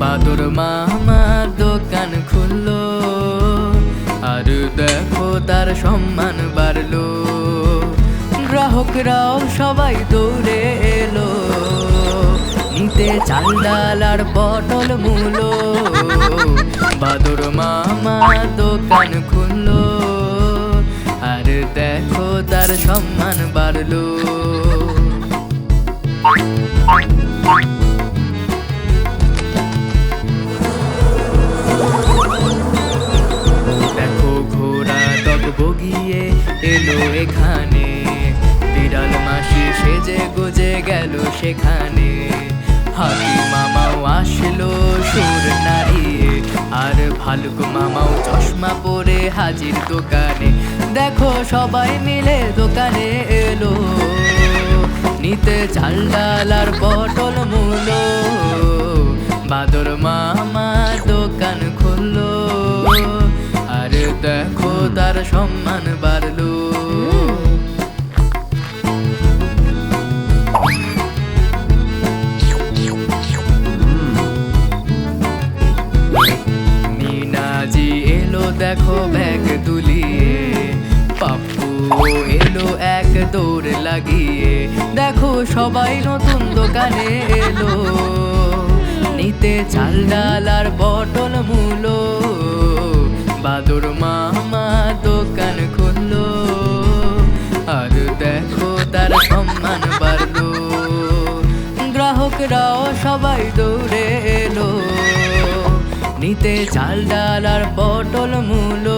বাদর মামার দোকান খুললো, আর দেখো তার সম্মান বাড়লো। গ্রাহকরাও সবাই দৌড়ে এলো, নিতে চাল আর পটল মূলো। বাদর মামার দোকান খুললো দেখো তার সম্মান বাড়লো। দেখো ঘোড়া ডগ বগিয়ে এলো এখানে। বিড়াল মাসি সেজে গুজে গেল সেখানে। হাতি মামাও আসলো সুর নাড়িয়ে, আর ভালুক মামাও চশমা পরে হাজির দোকানে। দেখো, সবাই মিলে দোকানে এলো। নিতে চাল ডাল আর পটল মূলো। বাদর মামা দোকান খুললো। আর দেখো, তার সম্মান বাড়লো। দেখো ব্যাগ এলো এক দৌড় লাগিয়ে। দেখো সবাই নতুন দোকানে এলো। নিতে চাল, ডাল আর বটল মূলো। বাদর মামা দোকান খুললো। আর দেখো তার সম্মান বাড়লো। গ্রাহকরাও সবাই দৌড়ে এলো। নিতে চাল, ডাল আর পটল মূল।